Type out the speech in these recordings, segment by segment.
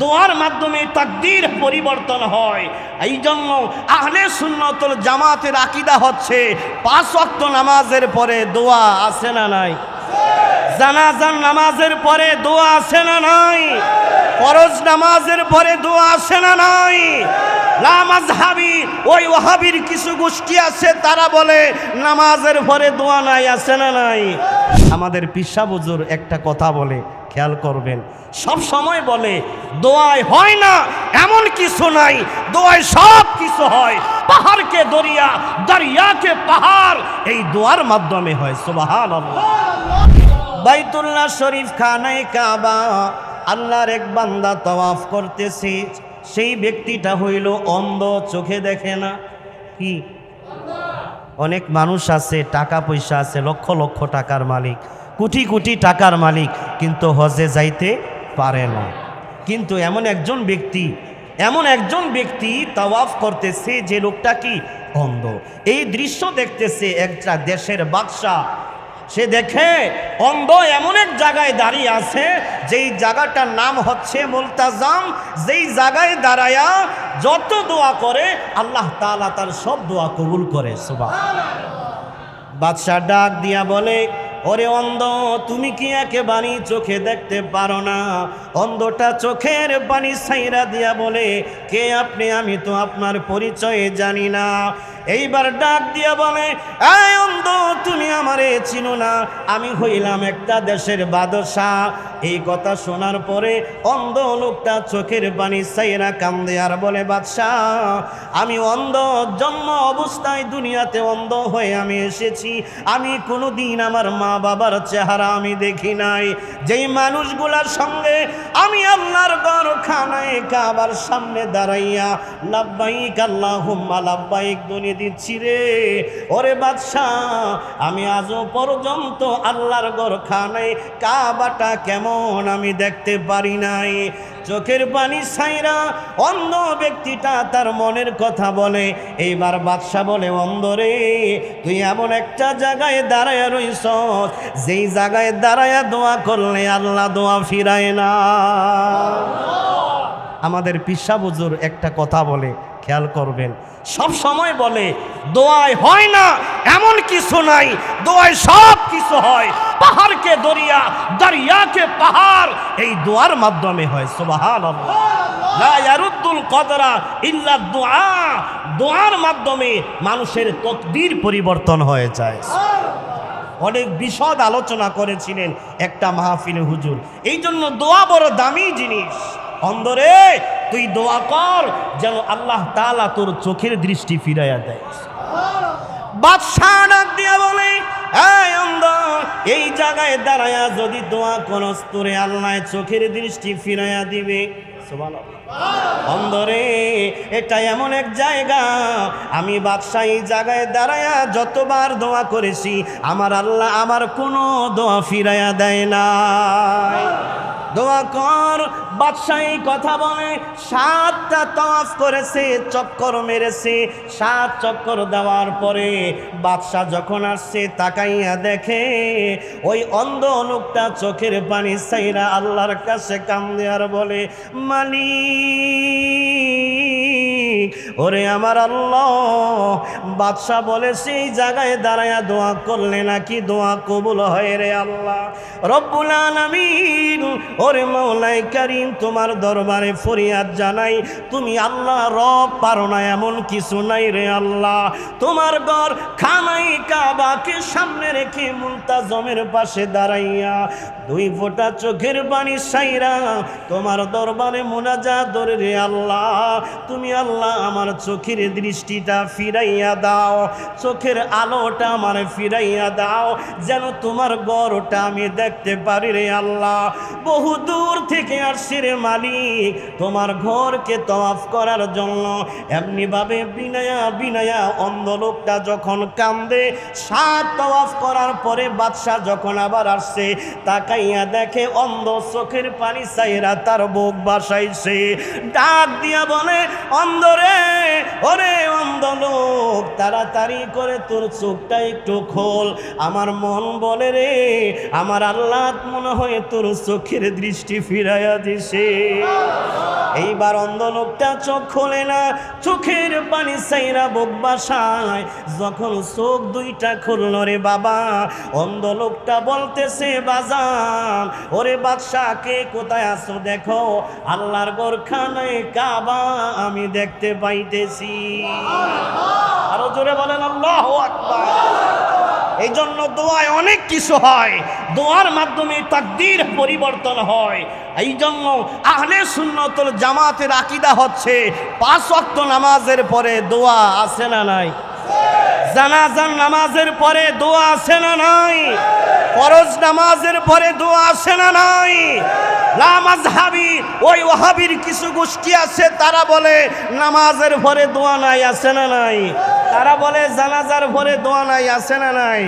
দোয়ার মাধ্যমে তাকদির পরিবর্তন হয়। এই জন্য আহলে সুন্নতল জামাতের আকিদা হচ্ছে, পাঁচ অক্ত নামাজের পরে দোয়া আসে না নাই? জানাজান নামাজের পরে দোয়া আসে না নাই? ফরজ নামাজের পরে দোয়া আছে না নাই? লামাজহাবি ওই ওহাবির কিছু গোষ্ঠী আছে, তারা বলে, নামাজের পরে দোয়া নাই আছে না নাই? আমাদের পিসা বুজুর একটা কথা বলে, খেয়াল করবেন। সব সময় বলে, দোয়ায় হয় না, এমন কিছু নাই, দোয়ায় সব কিছু হয়। পাহাড়কে দরিয়া, দরিয়াকে পাহাড়। এই দোয়ার মাধ্যমে হয় আল্লাহ বাইতুল্লাহ শরীফ খানায় কাবা, আল্লাহর এক বান্দা তওয়াফ করতেছে। সেই ব্যক্তিটা হইল অন্ধ, চোখে দেখে না। কি? অনেক মানুষ আছে, টাকা পয়সা আছে, লক্ষ লক্ষ টাকার মালিক, কোটি কোটি টাকার মালিক, কিন্তু হজে যাইতে পারে না। কিন্তু এমন একজন ব্যক্তি, এমন একজন ব্যক্তি তাওয়াফ করতেছে যে লোকটা কি? অন্ধ। এই দৃশ্য দেখতেছে একটা দেশের বাদশাহ সে দেখে অন্ধ এমন এক জায়গায় দাঁড়িয়ে আছে, যেই জায়গাটার নাম হচ্ছে মুলতাজাম। যেই জায়গায় দাঁড়ায়া যত দোয়া করে, আল্লাহ তাআলা তার সব দোয়া কবুল করে সুবাহ বাদশাহ ডাক দিয়া বলে, ওরে অন্ধ, তুমি কি একেবারেই চোখে দেখতে পারো না? অন্ধটা চোখের পানি সাইরা দিয়া বলে, কে আপনি? আমি তো আপনার পরিচয়ে জানি না। এইবার ডাক দিয়া বলে, এই অন্ধ, তুমি আমারে চিনো না। আমি হইলাম একটা দেশের বাদশাহ। এই কথা শোনার পরে অন্ধ লোকটা চোখের পানি সাইরা কান্দে আর বলে, বাদশাহ, আমি অন্ধ, জন্ম অবস্থায় দুনিয়াতে অন্ধ হয়ে আমি এসেছি। আমি কোনো দিন আমার মা বাবার চেহারা আমি দেখি নাই। যেই মানুষগুলার সঙ্গে আমি আল্লাহর গড় খানায় কাবার সামনে দাঁড়াইয়া লাভবাইক আল্লাহুম্মা লাভবাইক দুনিয়া দিচ্ছি রে। ওরে বাদশাহ, আমি আজও পর্যন্ত আল্লাহর গড় খানায় কাবাটা কেমন আমি দেখতে পারি নাই। চোখের পানি ছাইরা অন্ধ ব্যক্তিটা তার মনের কথা বলে। এইবার বাদশাহ বলে, অন্ধ রে, তুই এমন একটা জায়গায় দাঁড়ায় রইস যেই জায়গায় দাঁড়ায় দোয়া করলে আল্লাহ দোয়া ফিরায় না। আমাদের পিসা বুজুর একটা কথা বলে, খেয়াল করবেন। সব সময় বলে, দোয়ায় হয় না, এমন কিছু নাই, দোয়ায় সব কিছু হয়। পাহাড়কে দরিয়া, দরিয়াকে পাহাড়, এই দোয়ার মাধ্যমে হয় সুবাহান দোয়ার মাধ্যমে মানুষের তকদির পরিবর্তন হয়ে যায়। অনেক বিশদ আলোচনা করেছিলেন একটা মাহফিলে হুজুর। এই জন্য দোয়া বড় দামি জিনিস। অন্দরে তুই দোয়া কর যেন আল্লাহ তালা তোর চোখের দৃষ্টি ফিরাইয়া দেয়। বাদশাহ ডাক দিয়া বলে, এই জায়গায় দাঁড়ায়া যদি দোয়া করস, তোরে আল্লাহ চোখের দৃষ্টি ফিরাইয়া দিবে। অন্দরে এটা এমন এক জায়গা, আমি বাদশাহ জায়গায় দাঁড়ায়া যতবার দোয়া করেছি, আমার আল্লাহ আমার কোনো দোয়া ফিরাইয়া দেয় না। দোয়া কর, বাদশাহী কথা বলে, সাতটা তফ করেছে, চক্কর মেরেছে, সাত চক্কর দেওয়ার পরে বাদশাহ যখন আসছে, তাকাইয়া দেখে, ওই অন্ধ লোকটা চোখের পানি সাইরা আল্লাহর কাছে কান্দে দেওয়ার বলে মালিক। ওরে আমার আল্লাহ, বাদশাহ বলে সেই জায়গায় দাঁড়ায়া দোয়া করলে নাকি দোয়া কবুল হয় রে আল্লাহ। রব্বুল আলামিন, ওরে মৌলাই কারিম, তোমার দরবারে ফরিয়াদ জানাই, তুমি আল্লাহ রব পারো না এমন কিছু নাই রে আল্লাহ। তোমার ঘর খানাই কাবাকে সামনে রেখে মুলতাজমের পাশে দাঁড়াইয়া দুই ফোঁটা চোখের পানি সাইরা তোমার দরবারে মোনাজা ধরে রে আল্লাহ। তুমি আল্লাহ আমার চোখের দৃষ্টিটা ফিরাইয়া দাও। চোখের আলোটা আমার ফিরাইয়া দাও। যেন তোমার গড়টা আমি দেখতে পারি রে আল্লাহ। বহু দূর থেকে আসছি রে মালিক। তোমার ঘরকে তওয়াফ করার জন্য এমনিভাবে বিনয়া বিনয়া অন্ধ লোকটা যখন কান্দে, সাত তওয়াফ করার পরে বাদশাহ যখন আবার আসছে, তাকাইয়া দেখে অন্ধ চোখের পানি চাইরা তার বুক বাসাইছে। ডাক দিয়া বলে অন্ধ রে ওরে অন্ধ লোক তাড়াতাড়ি করে তোর চোখটা একটু খোল। আমার মন বলে রে, আমার আল্লাহ মনে হয় তোর চোখের দৃষ্টি ফিরাইয়া দিছে। এইবার অন্ধ লোকটা চোখ খোলে না, চোখের পানি সাইরা বুক বাসায়। যখন চোখ দুইটা খুলল রে বাবা অন্ধ লোকটা বলতেছে, বাজান, ওরে বাদশাহ কে কোথায় আছো দেখো? আল্লাহর গোরখানায় কাবা আমি দেখতে পাইতেছি। আরও জোরে বলেন, আল্লাহ এই জন্য দোয়ায় অনেক কিছু হয়। দোয়ার মাধ্যমে তাকদির পরিবর্তন হয়। এই জন্য আহলে সুন্নতল জামাতের আকিদা হচ্ছে, পাঁচ অক্ত নামাজের পরে দোয়া আসে না নাই? জানাজান নামাজের পরে দোয়া আছে না নাই? ফরজ নামাজের পরে দোয়া আছে না নাই? লামাজহাবি ওই ওহাবির কিছু গোষ্ঠী আছে, তারা বলে, নামাজের পরে দোয়া নাই আছে না নাই? তারা বলে, জানাজার পরে দোয়া নাই আছে না নাই?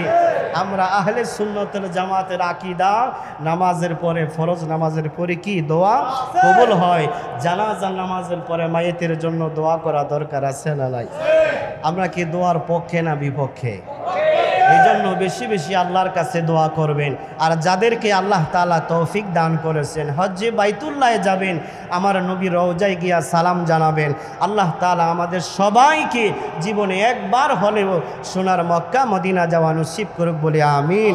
আমরা আহলে সুন্নতের জামাতের আকিদা, নামাজের পরে, ফরজ নামাজের পরে কি দোয়া কবুল হয়? জানাজার নামাজের পরে মায়েতের জন্য দোয়া করা দরকার, আছে না নাই? আমরা কি দোয়ার পক্ষে না বিপক্ষে? এই জন্য বেশি বেশি আল্লাহর কাছে দোয়া করবেন। আর যাদেরকে আল্লাহ তালা তৌফিক দান করেছেন, হজ্জে বাইতুল্লায় যাবেন, আমার নবী রওজায় গিয়া সালাম জানাবেন। আল্লাহ তালা আমাদের সবাইকে জীবনে একবার হলেও সোনার মক্কা, মদিনা যাওয়া নসিব করুক বলে আমিন।